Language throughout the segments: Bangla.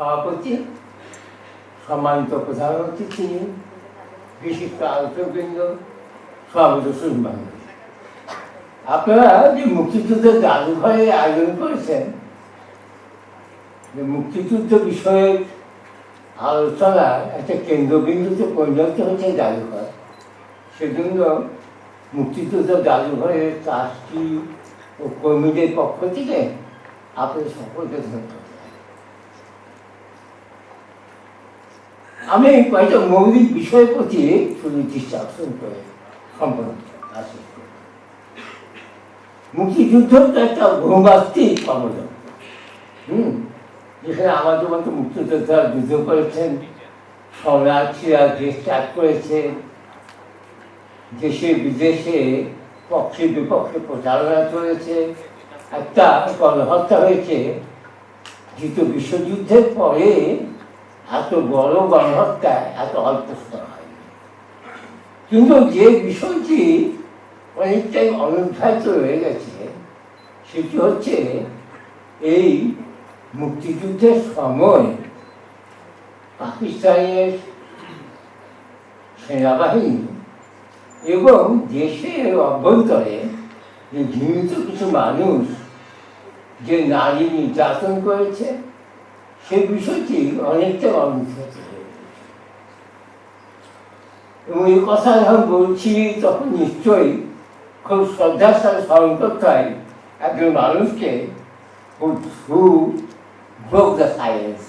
সভাপতি, সম্মানিত প্রধান অতিথি, বিশিষ্ট আলোচকবৃন্দ সর্বদর্শন বান্ধব আপনারা যে মুক্তিযুদ্ধের জাদুঘরে আয়োজন করেছেন, যে মুক্তিযুদ্ধ বিষয়ে আলোচনার একটা কেন্দ্রবিন্দুতে পরিণত হচ্ছে জাদুঘর, সেজন্য মুক্তিযুদ্ধ জাদুঘরের ট্রাস্টি ও কর্মীদের পক্ষ থেকে আপনাদের সকলকে ধন্যবাদ। আমি কয়েকটা মৌলিক বিষয়ের প্রতি শুধু দৃষ্টি আকর্ষণ করে সম্পন্ন মুক্তিযুদ্ধ তো একটা বহুমাত্রিক কর্মযোগ হুম? যেখানে আমাদের মতো মুক্তিযোদ্ধারা যুদ্ধ করেছেন শরণার্থীরা দেশ ত্যাগ করেছে দেশে বিদেশে পক্ষে বিপক্ষে প্রচারণা চলেছে একটা গণহত্যা হয়েছে, দ্বিতীয় বিশ্বযুদ্ধের পরে এত বড় গণহত্যা এত অল্প হয়নি কিন্তু যে বিষয়টি অনেকটাই অনুদ্ধারিত রয়ে গেছে, সেটি হচ্ছে এই মুক্তিযুদ্ধের সময় পাকিস্তানের সেনাবাহিনী এবং দেশের অভ্যন্তরে যে জীবিত কিছু মানুষ যে নারী নির্যাতন করেছে সে বিষয়টি অনেকটা অনুভূত এবং এই কথা যখন বলছি, তখন নিশ্চয়ই খুব শ্রদ্ধার সাথে স্মরণ করতে হয় একজন মানুষকে হু ব্রোক দ্য সাইলেন্স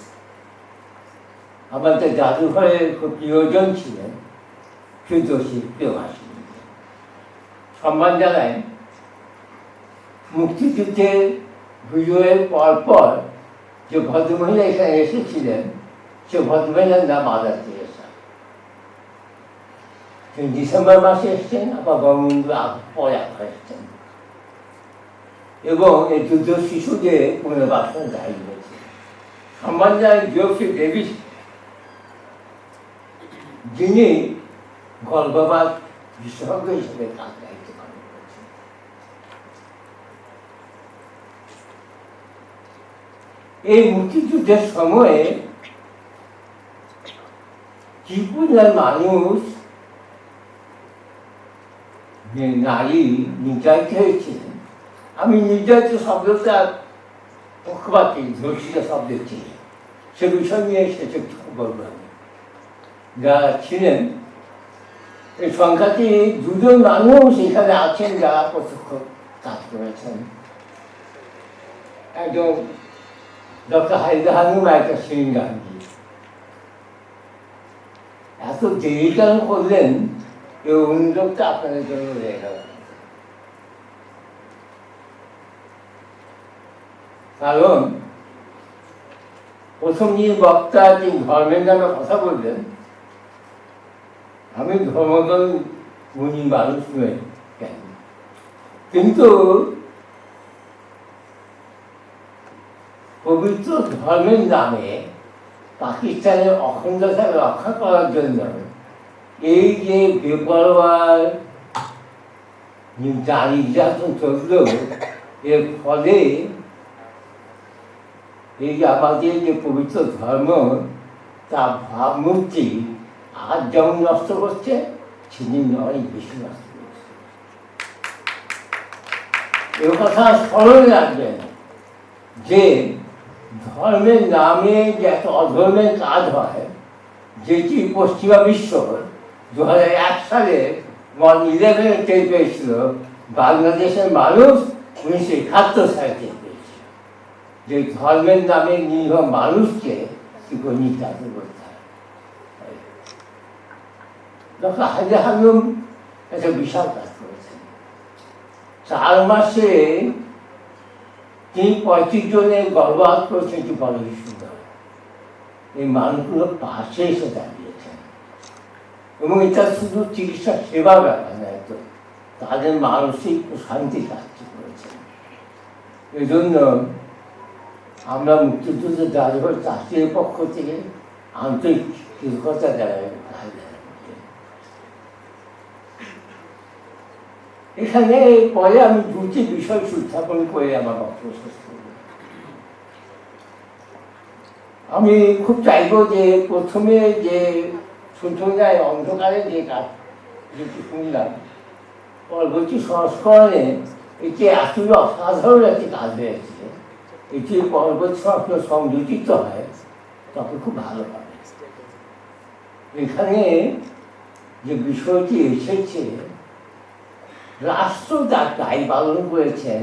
আমাদের জাদুঘরের খুব প্রিয়জন ছিলেন সুদোষী প্রিয়ভাষী সম্মান জানায় মুক্তিযুদ্ধের বিজয়ের পর পর যে ভদ্রমহিলা এখানে এসেছিলেন সে ভদ্রমহিলার নাম আদার তেরেসা তিনি ডিসেম্বর মাসে এসছেন আবার বঙ্গবন্ধু পরে আবার এসছেন এবং এই যুদ্ধ শিশুদের পুনর্বাসন দায়ী হয়েছে সম্মান জানাই জোফি ডেভিস যিনি গর্ভপাত বিশেষজ্ঞ হিসেবে তার দায়িত্ব পালন করেছেন এই মুক্তিযুদ্ধের সময়ে ত্রিপুরার মানুষ নারী নির্যাতিত হয়েছিলেন। আমি নির্যাতিত শব্দটা পক্ষপাতি, ধর্ষিত শব্দ ছিল। সে বিষয় নিয়ে সেটা বলব আমি। যারা ছিলেন, এই সংখ্যাটি দুজন মানুষ এখানে আছেন, যারা প্রত্যক্ষ কাজ করেছেন। একজন ডক্টর হাইদা হানুম একটা সিং গান্ধী এত দেরি কেন করলেন এই অনুযোগটা আপনাদের জন্য গেল কারণ প্রথম যিনি বক্তা তিনি ধর্মের নামে কথা বললেন, আমি ধর্মদল গুণী মানুষ নই কেন? কিন্তু পবিত্র ধর্মের নামে পাকিস্তানের অখণ্ডতা রক্ষা করার জন্য এই যে বেপরোয়ার নারী নির্যাতন চলল এর ফলে এই যে আমাদের যে পবিত্র ধর্ম, তা ভাবমূর্তি আজ যেমন নষ্ট করছে, সেদিন অনেক বেশি নষ্ট করছে। এ কথা স্মরণে রাখবেন যে ধর্মের নামে যে এত অধর্মের কাজ হয়। যেটি পশ্চিমা বিশ্ব দু হাজার এক সালে ওয়ান ইলেভেনে টের পেয়েছিল, বাংলাদেশের মানুষ উনিশশো একাত্তর সালে টের পেয়েছিল। যে ধর্মের নামে নিরীহ মানুষকে নির্যাতন করতে হয়। ডক্টর হাজা হানুম একটা বিশাল কাজ করেছেন। চার মাসে তিনি পঁয়ত্রিশ জনের গর্ভপাত করেছেন এটি বড় সুন্দর এই মানুষগুলো পাশে এসে দাঁড়িয়েছেন। এবং এটা শুধু চিকিৎসা সেবা ব্যাপার নয়, তো তাদের মানসিক শান্তি সাহায্য করেছেন এই জন্য আমরা মুক্তিযুদ্ধ জাদুঘর চাষির পক্ষ থেকে আন্তরিক কৃতজ্ঞতা জানাই। এখানে পরে আমি দুটি বিষয় উত্থাপন করে আমার বক্তব্য শেষ করব আমি খুব চাইব যে প্রথমে যে সূচনায় অন্ধকারে যে কাজ শুনলাম, পরবর্তী সংস্করণে এটি আসলে অসাধারণ একটি কাজ হয়েছে। এটি পরবর্তী সংস্করণ সংযোজিত হয়, তখন খুব ভালো হবে। এখানে যে বিষয়টি এসেছে রাষ্ট্র তার দায় পালন করেছেন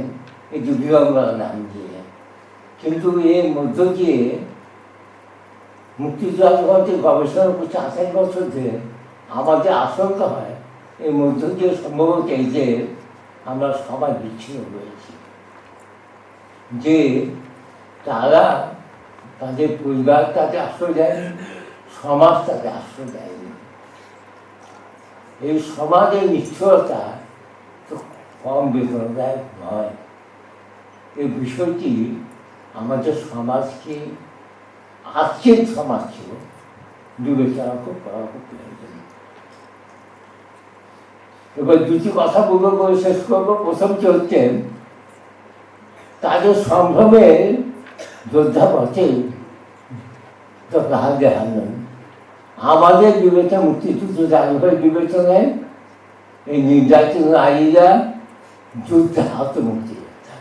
এই যুগীয়ঙ্গর নাম দিয়ে। কিন্তু এর মধ্য দিয়ে মুক্তিযুদ্ধে গবেষণা করছে আঠাশ বছর ধরে আমাদের আশঙ্কা হয়, এর মধ্য দিয়ে সম্ভবত এই যে আমরা সবাই বিচ্ছিন্ন হয়েছি। যে তারা তাদের পরিবার তাকে আশ্রয় দেয় সমাজ তাকে আশ্রয় দেয়নি। এই সমাজের নিশ্চয়তা কম বেদনাদায়ক নয় এই বিষয়টি আমাদের সমাজকে, আজকের সমাজ ছিল বিবেচনা করা খুব প্রয়োজন। এবার দুটি কথা বলব বলে শেষ করব। প্রথমটি হচ্ছে, তাদের সম্ভ্রমের যোদ্ধা পথে তো রাহাগে হানন আমাদের বিবেচনা, মুক্তিযুদ্ধ জাদুঘর বিবেচনায় এই নির্যাতিত নারীরা যুদ্ধে আহত মুক্তিযোদ্ধা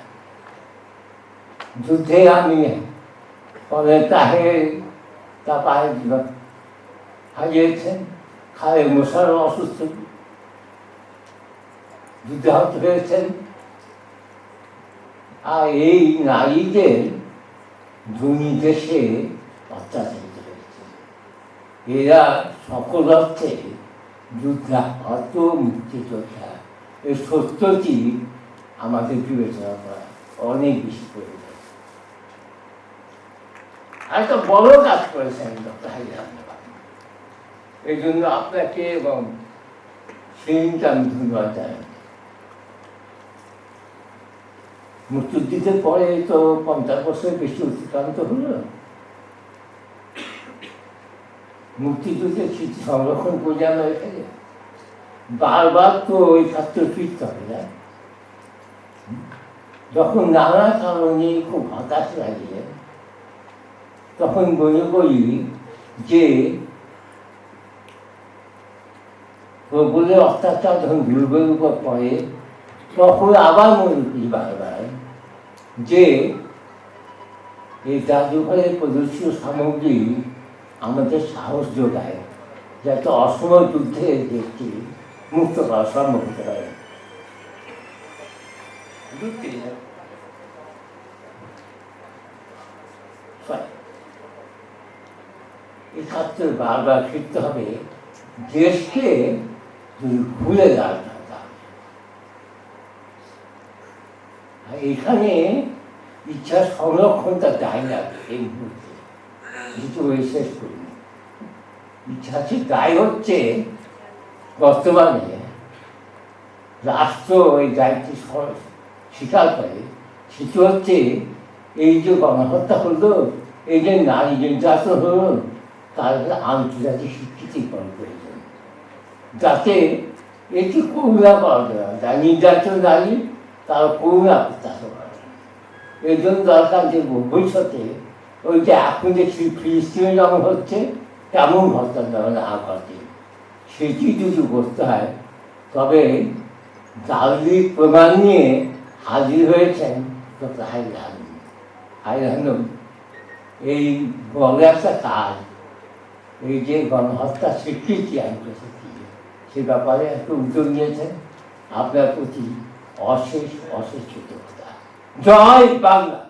যুদ্ধে আমি অনেক তাহে তা পায়ে হারিয়েছেন খালে মশার অসুস্থ। যুদ্ধে আহত হয়েছেন আর এই নারীদের দুই দেশে অত্যাচারিত হয়েছে। এরা সকল অর্থে যোদ্ধা অত মুক্তিযোদ্ধা এই সত্যটি আমাদের বিবেচনা করা অনেক বেশি প্রয়োজন। একটা বড় কাজ করেছেন এই জন্য আপনাকে এবং সেইটা আমি ধন্যবাদ জানাই। মুক্তিযুদ্ধের পরে তো পঞ্চাশ বছর বেশি অতিক্রান্ত হলো। মুক্তিযুদ্ধের স্মৃতি সংরক্ষণ করে এখানে বারবার তো ওই ছাত্র ফিরতে হবে না। যখন নানা কারণে খুব হতাশ লাগে, তখন মনে করি যে প্রবলের অত্যাচার যখন দুর্গের উপর পড়ে, তখন আবার মনে করি বারবার যে, এই জাদুঘরের প্রদর্শিত সামগ্রী আমাদের সাহস যোগায়, যাতে অসময় যুদ্ধে দেশটি মুক্ত করা সম্ভব হতে পারে। এই ছাত্র বারবার ফিরতে হবে দেশকে যদি ভুলে যাওয়া না যায়। এখানে ইচ্ছা সংরক্ষণটা যায় না এই মুহূর্তে। ওই শেষ করি ইচ্ছা দায় হচ্ছে বর্তমানে রাষ্ট্র ওই দায়িত্ব স্বীকার করে, সেটি হচ্ছে এই যে গণহত্যা হলো, এই যে নারী নির্যাতন হলো, তার আন্তর্জাতিক স্বীকৃতি পাওয়া প্রয়োজন। যাতে এটি করুণা পাওয়া যায় যা নির্যাতন নারী, তার করুণা প্রত্যাশা করা এই জন্য দরকার যে ভবিষ্যতে ওই যে এখন যে ফিলিস্তিনে যেমন হচ্ছে, তেমন ঘটনা যেন না ঘটে। সেটি যদি করতে হয়। তবে দার্মিক প্রমাণ নিয়ে হাজির হয়েছেন ডক্টর হাইলান হাইলান এই বড় একটা কাজ, এই যে গণহত্যা স্বীকৃতি আন্তর্জাতিক সে ব্যাপারে একটু উদ্যোগ নিয়েছেন আপনার প্রতি অশেষ অশেষ কৃতজ্ঞতা। জয় বাংলা।